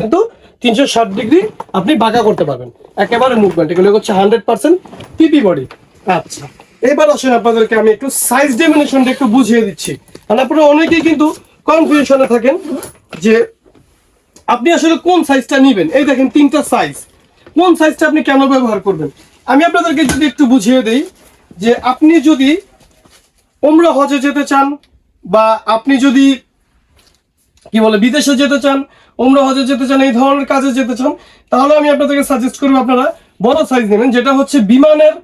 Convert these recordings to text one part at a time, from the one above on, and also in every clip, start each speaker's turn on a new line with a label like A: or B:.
A: কিন্তু তিনশো ষাট ডিগ্রি আপনি বাঁকা করতে পারবেন। একেবারে মুভমেন্ট এগুলো হচ্ছে হান্ড্রেড পার্সেন্ট পিপি বডি আচ্ছা এবার আসেন আপনাদেরকে আমি একটু সাইজ ডেমিনেশনটা একটু বুঝিয়ে দিচ্ছি। কারণ আপনারা অনেকেই কিন্তু কনফিউশনে থাকেন যে আপনি আসলে কোন সাইজটা নেবেন? এই দেখেন তিনটা সাইজ কোন সাইজটা আপনি কেন ব্যবহার করবেন? আমি আপনাদেরকে যদি একটু বুঝিয়ে দেই যে আপনি যদি ওমরা হজে যেতে চান বা আপনি যদি কি বলে বিদেশে যেতে চান ওমরা হজে যেতে চান, এই ধরনের কাজে যেতে চান, তাহলে আমি আপনাদেরকে সাজেস্ট করব আপনারা বড় সাইজ নেবেন, যেটা হচ্ছে বিমানের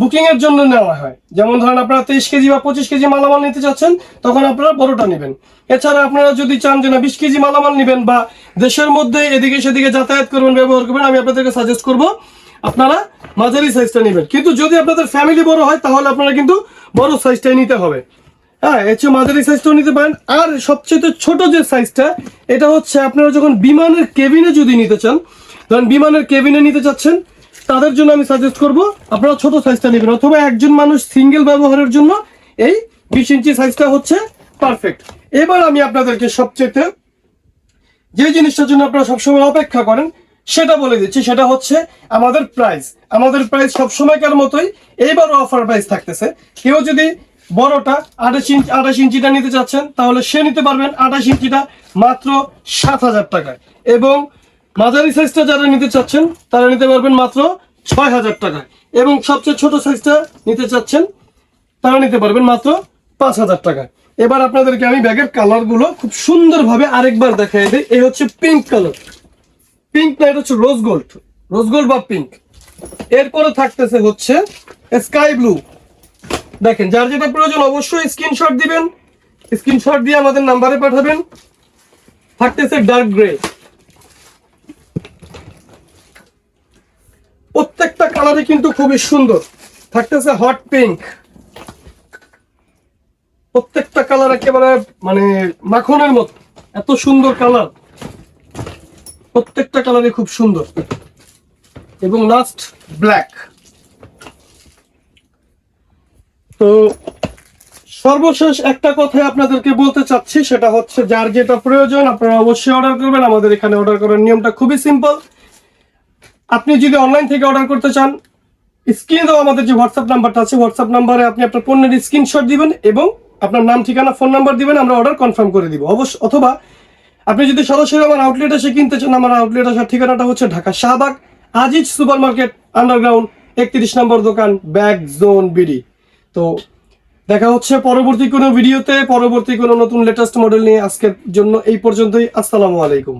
A: বুকিং এর জন্য নেওয়া হয়। যেমন ধরেন আপনারা তেইশ কেজি বা পঁচিশ কেজি মালামাল নিতে চাচ্ছেন, তখন আপনারা বড়টা নেবেন। এছাড়া আপনারা যদি চান যে না, বিশ কেজি মালামাল নেবেন বা দেশের মধ্যে এদিকে সেদিকে যাতায়াত করবেন, ব্যবহার করবেন, আমি আপনাদেরকে সাজেস্ট করব, আপনারা মাঝারি সাইজটা নেবেন। কিন্তু যদি আপনাদের ফ্যামিলি বড় হয়, তাহলে আপনারা কিন্তু বড় সাইজটাই নিতে হবে। হ্যাঁ এর চেয়ে মাঝারি সাইজটাও নিতে পারেন। আর সবচেয়ে ছোট যে সাইজটা এটা হচ্ছে আপনারা যখন বিমানের কেবিনে যদি নিতে চান, ধরেন বিমানের কেবিনে নিতে চাচ্ছেন, তাদের জন্য আমি সাজেস্ট করব, আপনারা ছোট সাইজটা নেবেন। অথবা একজন মানুষ সিঙ্গেল ব্যবহারের জন্য এই বিশ ইঞ্চি সাইজটা হচ্ছে পারফেক্ট এবার আমি আপনাদেরকে সবচেয়ে যে জিনিসটার জন্য আপনারা সবসময় অপেক্ষা করেন, সেটা বলে দিচ্ছি। সেটা হচ্ছে আমাদের প্রাইস আমাদের প্রাইস সবসময়কার মতোই এইবারও অফার প্রাইস থাকতেছে। কেউ যদি বড়টা আঠাশ ইঞ্চি, আঠাশ ইঞ্চিটা নিতে চাচ্ছেন, তাহলে সে নিতে পারবেন আঠাশ ইঞ্চিটা মাত্র সাত হাজার টাকায়। এবং মাঝারি সাইজটা যারা নিতে চাচ্ছেন, তারা নিতে পারবেন মাত্র ছয় হাজার টাকায়। এবং সবচেয়ে ছোট সাইজটা নিতে চাচ্ছেন, তারা নিতে পারবেন মাত্র পাঁচ হাজার টাকায়। এবার আপনাদেরকে আমি ব্যাগের কালারগুলো খুব সুন্দরভাবে আরেকবার দেখাই দিই। এই হচ্ছে পিঙ্ক কালার পিঙ্ক না, এটা হচ্ছে রোজ গোল্ড রোজ গোল্ড বা পিঙ্ক এরপরে থাকতেছে হচ্ছে স্কাই ব্লু দেখেন, যার যেটা প্রয়োজন অবশ্যই স্ক্রিনশট দিবেন। স্ক্রিনশট দিয়ে আমাদের নাম্বারে পাঠাবেন। থাকতেছে ডার্ক গ্রে প্রত্যেকটা কালারই কিন্তু খুবই সুন্দর। থাকতেছে হট পিঙ্ক প্রত্যেকটা কালার একেবারে মানে মাখনের মতো। এত সুন্দর কালার প্রত্যেকটা কালারই খুব সুন্দর। এবং লাস্ট ব্ল্যাক তো সর্বশেষ একটা কথাই আপনাদেরকে বলতে চাচ্ছি, সেটা হচ্ছে যার যেটা প্রয়োজন আপনারা অবশ্যই অর্ডার করবেন। আমাদের এখানে অর্ডার করার নিয়মটা খুবই সিম্পল আপনি যদি অনলাইন থেকে অর্ডার করতে চান স্ক্রিনে দেওয়া আমাদের যে হোয়াটসঅ্যাপ নাম্বারটা আছে হোয়াটসঅ্যাপ নাম্বারে আপনি আপনার পণ্যের স্ক্রিনশট দিবেন এবং আপনার নাম, ঠিকানা ফোন নাম্বার দিবেন, আমরা অর্ডার কনফার্ম করে দিব। অবশ্য, অথবা আপনি যদি সরাসরি আমার আউটলেট এসে কিনতে চান, আমার আউটলেট আসার ঠিকানাটা হচ্ছে Dhaka Shahbag, Aziz super market underground একত্রিশ নম্বর দোকান, ব্যাগ, জোন, বিডি। তো দেখা হচ্ছে পরবর্তী কোনো ভিডিওতে, পরবর্তী কোনো নতুন লেটেস্ট মডেল নিয়ে আজকের জন্য এই পর্যন্তই। আসসালামু আলাইকুম।